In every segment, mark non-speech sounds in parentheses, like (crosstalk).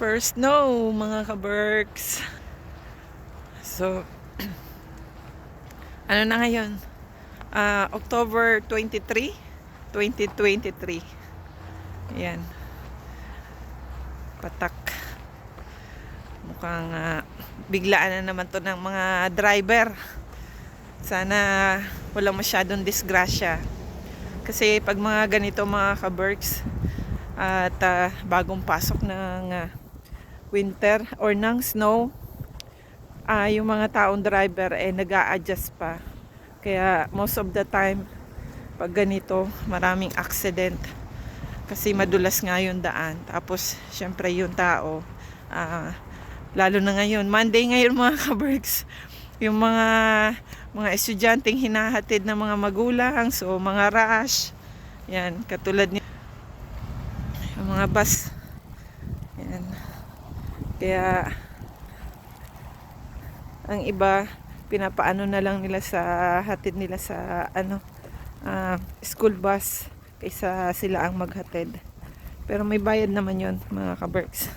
First snow, mga kaberks. So, (clears throat) ano na ngayon? Ah, October 23, 2023. Ayan. Patak. Mukhang ah, biglaan na naman to ng mga driver. Sana walang masyadong disgrasya. Kasi pag mga ganito mga kaberks at ah, bagong pasok ng ah, winter or ng snow, ah yung mga taong driver eh nag adjust pa. Kaya most of the time, pag ganito, maraming accident. Kasi madulas nga yung daan. Tapos, syempre yung tao, ah, lalo na ngayon, Monday ngayon mga kabergs, yung mga mga estudyanteng hinahatid ng mga magulang, so mga rush, yan, katulad ni yung mga bus. Kaya, ang iba, pinapaano na lang nila sa hatid nila sa ano ah, school bus kaysa sila ang maghatid. Pero may bayad naman yon mga kaberks. (laughs)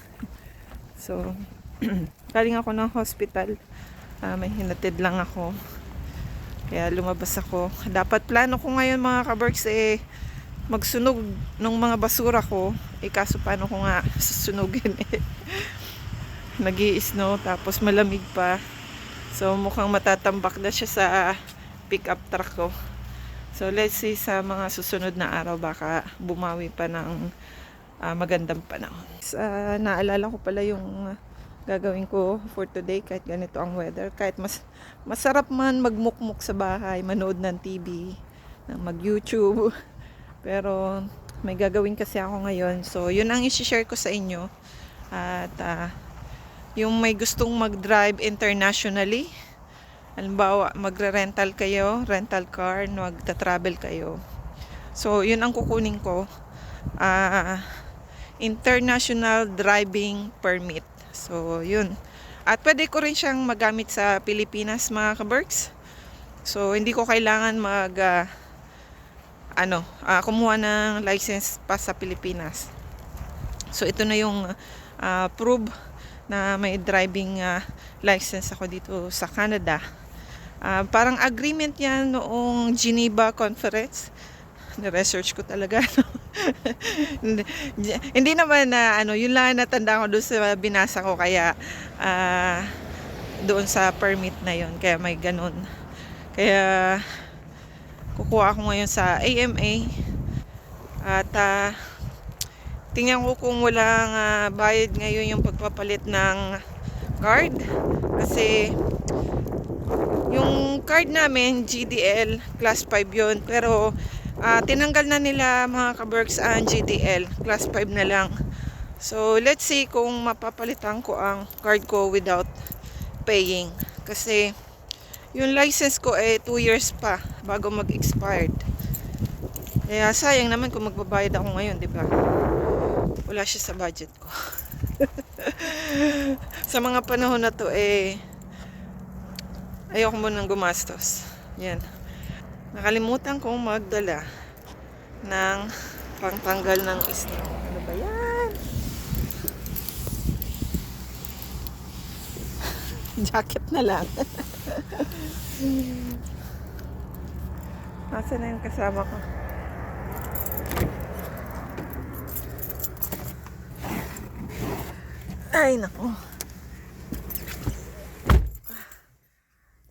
So, (clears throat) galing ako ng hospital. Ah, may hinatid lang ako. Kaya lumabas ako. Dapat plano ko ngayon mga kaberks eh magsunog ng mga basura ko. Eh kaso paano ko nga (laughs) susunugin eh. Nag snow tapos malamig pa. So mukhang matatambak na siya sa pickup truck ko. So let's see sa mga susunod na araw baka bumawi pa ng ah, magandang panahon. Sa naalala ko pala yung gagawin ko for today kahit ganito ang weather. Kahit mas masarap man magmukmuk sa bahay, manood ng TV, mag-YouTube. (laughs) Pero may gagawin kasi ako ngayon. So yun ang i-share ko sa inyo. At ah, yung may gustong mag-drive internationally, halimbawa magre-rental kayo, rental car, magta-travel kayo. So, yun ang kukunin ko. Ah, international driving permit. So, yun. At pwede ko rin siyang magamit sa Pilipinas, mga kaberks. So, hindi ko kailangan mag ah, ano, ah, kumuha ng license pa sa Pilipinas. So, ito na yung ah, proof na may driving ah, license ako dito sa Canada. Ah, parang agreement yan noong Geneva Conference. Na-research ko talaga. (laughs) no? hindi, naman na ano, yun lang ang natanda ko doon sa binasa ko kaya ah, doon sa permit na yun. Kaya may ganun. Kaya kukuha ako ngayon sa AMA at ah, tingnan ko kung walang ah, bayad ngayon yung pagpapalit ng card. Kasi yung card namin GDL class 5 yun. Pero ah, tinanggal na nila mga kaberks ang GDL class 5 na lang. So let's see kung mapapalitan ko ang card ko without paying. Kasi yung license ko eh 2 years pa bago mag-expired. Kaya sayang naman kung magbabayad ako ngayon di ba wala siya sa budget ko. (laughs) sa mga panahon na to eh ayoko munang gumastos. Yan. Nakalimutan kong magdala ng pangtanggal ng snow. Ano ba yan? (laughs) Jacket na lang. (laughs) Nasaan na yung kasama ko? Ay, nako.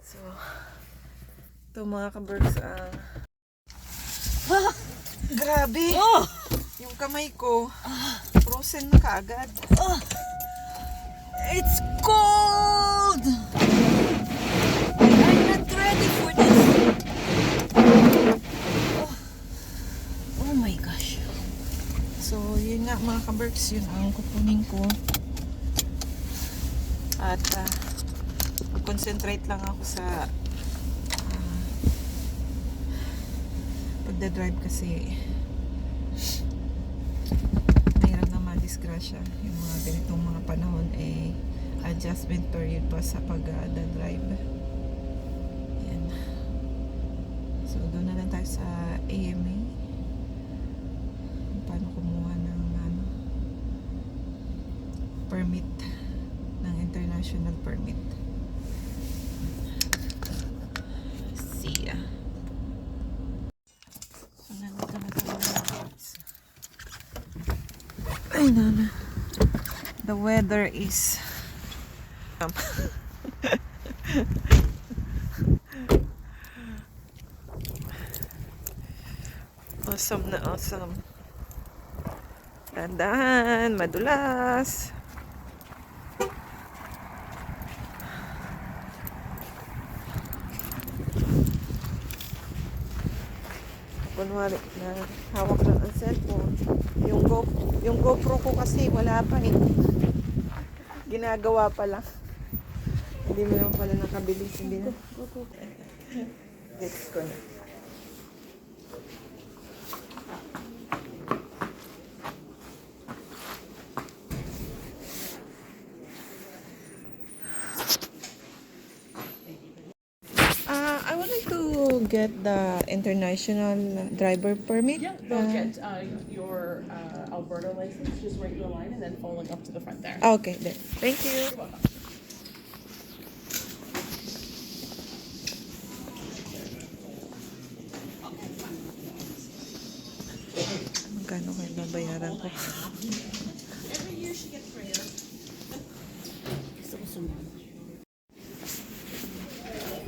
So, ito mga kabirds, ah. Ah, (laughs) grabe! Oh! Yung kamay ko, frozen na kaagad. It's cold! I'm not ready for this. Oh, oh my gosh. So, yun nga mga kabirds, yun ang kukunin ko. At, ah, concentrate lang ako sa ah, pagdadrive kasi mahirap na madisgrasya yung mga ganitong mga panahon eh adjustment period pa sa pagdadrive. Yan. So doon na lang tayo sa AMA paano kumuha ng ano permit ng international permit. See ya. Ay, nana. The weather is um, (laughs) awesome na awesome. Dandahan, madulas. Kunwari na hawak lang ang cellphone. Yung, Go, yung GoPro ko kasi wala pa eh. Ginagawa pa lang. Hindi mo naman pala nakabilis. Hindi na. Gets ko na. Get the international driver permit. Yeah, go Uh, get uh, your uh, Alberta license, just right in the line, and then following up to the front there. Okay, then. Thank you. You're welcome. Magkano kayo babayaran ko?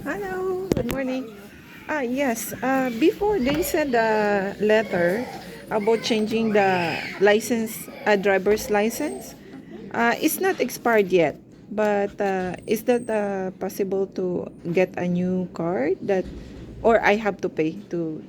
Hello, good morning. Ah, yes. Uh, before they sent a letter about changing the license, uh, driver's license. Uh, it's not expired yet, but uh, is that uh, possible to get a new card that, or I have to pay to?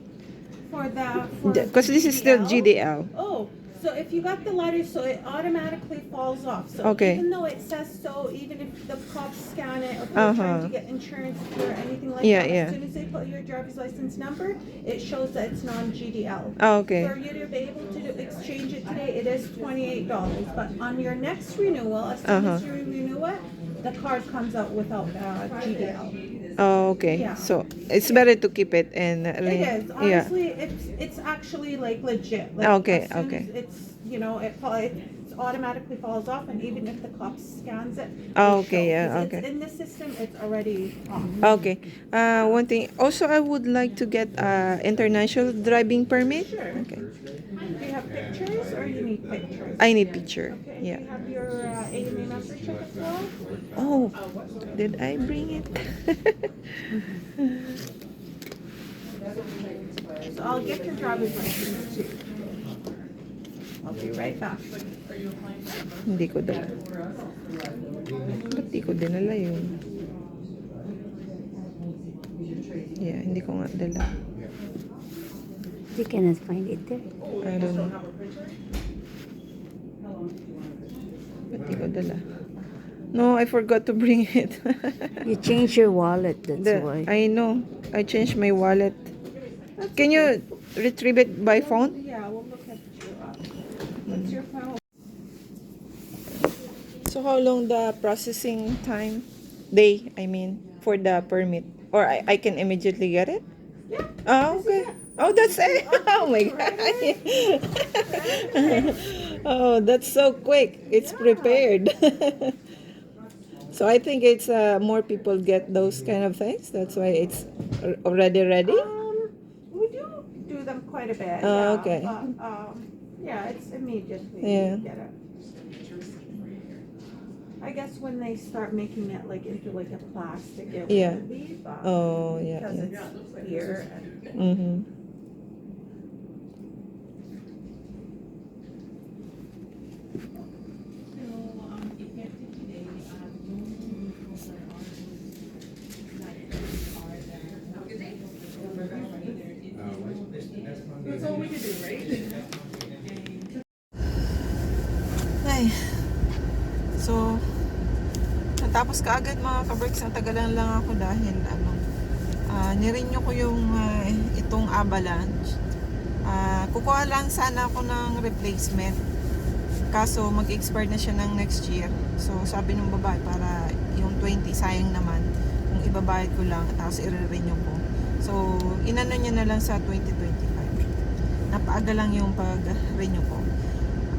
For the. Because this is still? GDL. Oh, so if you got the letter, so it automatically falls off. So Okay. even though it says so, even if the cops scan it, or if you're Uh-huh. trying to get insurance or anything like Yeah, that, yeah. as soon as they put your driver's license number, it shows that it's non-GDL. Okay. For you to be able to do- exchange it today, it is twenty-eight dollars, but on your next renewal, as soon Uh-huh. as you renew it, the card comes out without, uh, GDL. Oh, okay. Yeah. So it's better to keep it and It is, honestly, it's, it's actually like legit. Like, Okay, as soon okay. as It's, you know, it, fa- it automatically falls off and even if the cop scans it. Oh, okay, yeah, It's- okay. In the system, it's already off. Okay. Uh, one thing. Also, I would like to get uh, international driving permit. Sure. Okay. Do you have pictures need pictures? I need picture. Okay, do Yeah. you have your uh, AMA membership as well? Oh, did I bring it? (laughs) So I'll get your driver's license too. I'll be right back. hindi ko dala. Ba't di ko dinala yun? Yeah, hindi ko nga dala. You cannot find it there. I don't know. Ba't di ko dala? No, I forgot to bring (laughs) it. You change your wallet, that's The- why. I know. I changed my wallet. Can you retrieve it by phone? Yeah, we'll look at you. uh, What's your phone? So how long the processing time? Day, I mean, for the permit? Or I, I can immediately get it? Yeah. Oh, okay. Oh, that's it. (laughs) Oh my god. (laughs) oh, that's so quick. It's prepared. (laughs) so I think it's uh, more people get those kind of things. That's why it's al- already ready. Um, we do do them quite a bit. Oh, yeah, okay. But, um, yeah, it's immediately Yeah. you get it. I guess when they start making it like into like a plastic, it Yeah. will be, but Oh, yeah. because yeah. it's here. And, Mm-hmm. Ay. So, natapos ka agad mga ka-breaks. Ang tagalan lang ako dahil ano, ah nirenew ko yung ah, itong avalanche. Ah, kukuha lang sana ako ng replacement. Kaso mag-expire na siya ng next year. So sabi ng babae para yung 20 sayang naman kung ibabayad ko lang tapos i-renew ko. So inano niya na lang sa 2025. Napaaga lang yung pag-renew ko.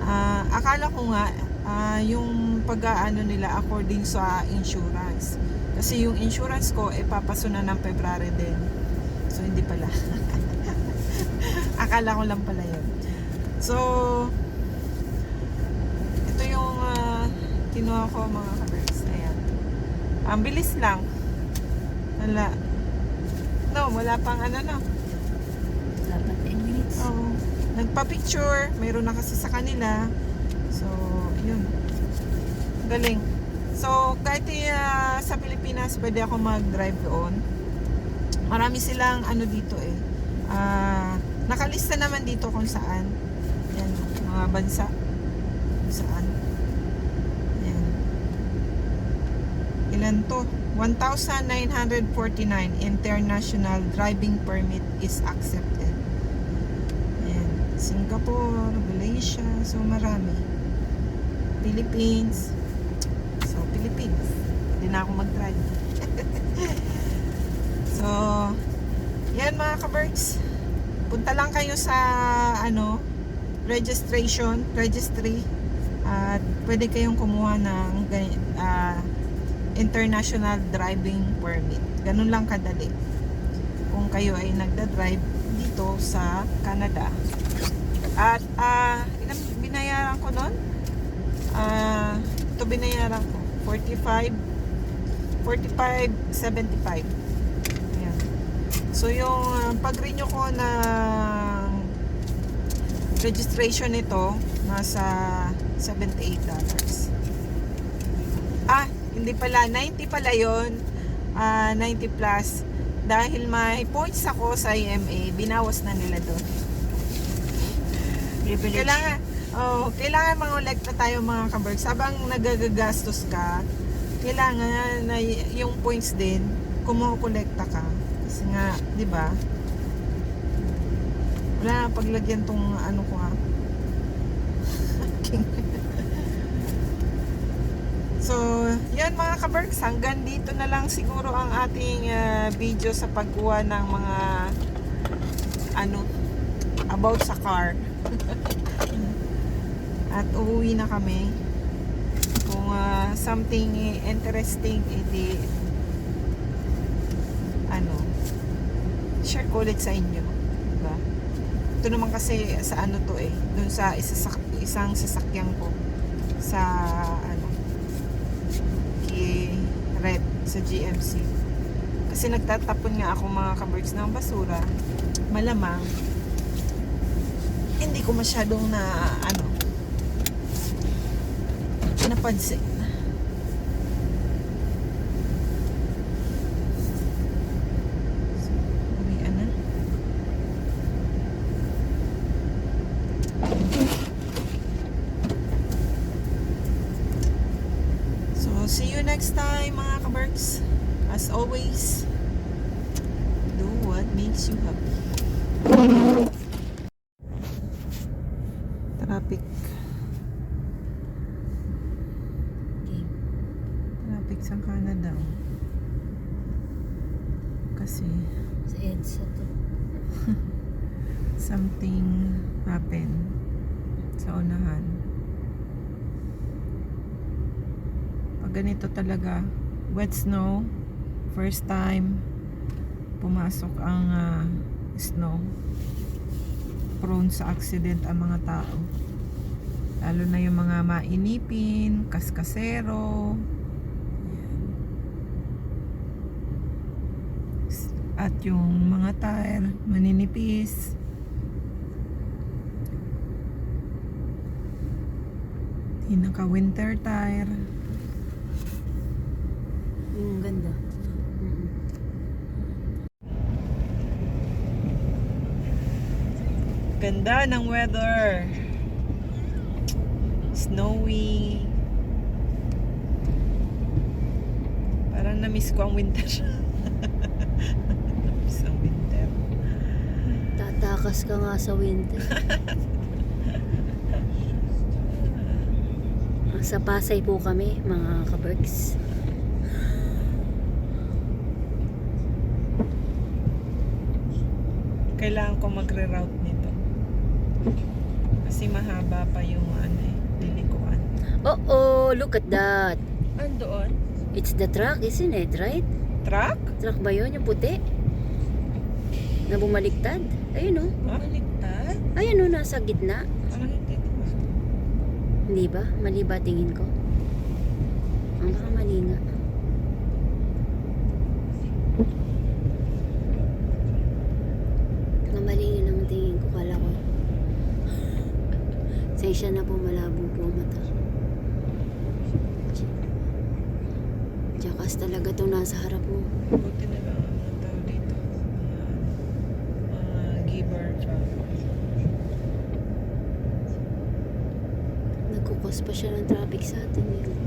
Ah, akala ko nga ah, yung pag-aano nila according sa insurance. Kasi yung insurance ko, eh, papaso na ng February din. So, hindi pala. (laughs) Akala ko lang pala yun. So, ito yung ah, kinuha ko mga kabers. Ayan. Ang bilis lang. Wala. No, wala pang ano no. Dapat 10 minutes. Oo. Nagpa-picture. Mayroon na kasi sa kanila. So, yun. Galing. So, kahit uh, sa Pilipinas, pwede ako mag-drive doon. Marami silang ano dito eh. Ah, nakalista naman dito kung saan. Yan, mga bansa. Kung saan. Yan. Ilan to? 1,949 international driving permit is accepted. Singapore, Malaysia, so marami. Philippines. So, Philippines. Hindi na ako mag-drive. (laughs) so, yan mga ka-birds. Punta lang kayo sa ano, registration, registry. At pwede kayong kumuha ng ah, international driving permit. Ganun lang kadali. Kung kayo ay nagda-drive dito sa Canada. At ah, ilang binayaran ko noon? Ah, ito binayaran ko 45 45 75. Ayan. So yung ah, pag-renew ko ng registration nito nasa 78 dollars. Ah, hindi pala 90 pala 'yon. Ah, 90 plus dahil may points ako sa IMA, binawas na nila doon. Privilege. Kailangan, oh, kailangan mangolekta tayo mga kabergs. Habang nagagastos ka, kailangan na yung points din, kumukolekta ka. Kasi nga, di ba? Wala na paglagyan tong ano ko ha. (laughs) so, yan mga kabergs, hanggang dito na lang siguro ang ating ah, video sa pagkuha ng mga ano, about sa car. At uuwi na kami. Kung ah, something interesting, edi ano, share ko ulit sa inyo. Diba? Ito naman kasi sa ano to eh, dun sa isasak, isang sasakyan ko sa ano, kay Red sa GMC. Kasi nagtatapon nga ako mga kabirds ng basura. Malamang hindi ko masyadong na ano napansin. Na. So, see you next time mga kaberks. As always, do what makes you happy. Traffic. Traffic sa Canada. Kasi Sa EDSA (laughs) to. something happened sa unahan. Pag ganito talaga, wet snow, first time pumasok ang ah, snow, prone sa accident ang mga tao. Lalo na yung mga mainipin, kaskasero, at yung mga tire maninipis. Hindi naka winter tire Yung ganda. Mm-mm. ganda ng weather snowy parang na-miss ko ang winter (laughs) miss ang winter Tatakas ka nga sa winter. sa Pasay po kami, mga kaberks. kailangan ko magre-route nito kasi mahaba pa yung ano eh, lilikuan Oh, oh, look at that. Andoon? It's the truck, isn't it? Right? Truck? Truck ba yun? Yung puti? Na bumaliktad? Ayun oh. Baliktad? Ayun oh, nasa gitna. Parang hindi ko Hindi ba? Mali ba tingin ko? Ang baka mali nga. Baka mali yun ang tingin ko. Kala ko. Sensya na po malabo po ang mata. Jakas talaga to nasa harap mo. Buti na lang ang tao dito. Mga, giver. Nagkukos pa siya ng traffic sa atin. Eh.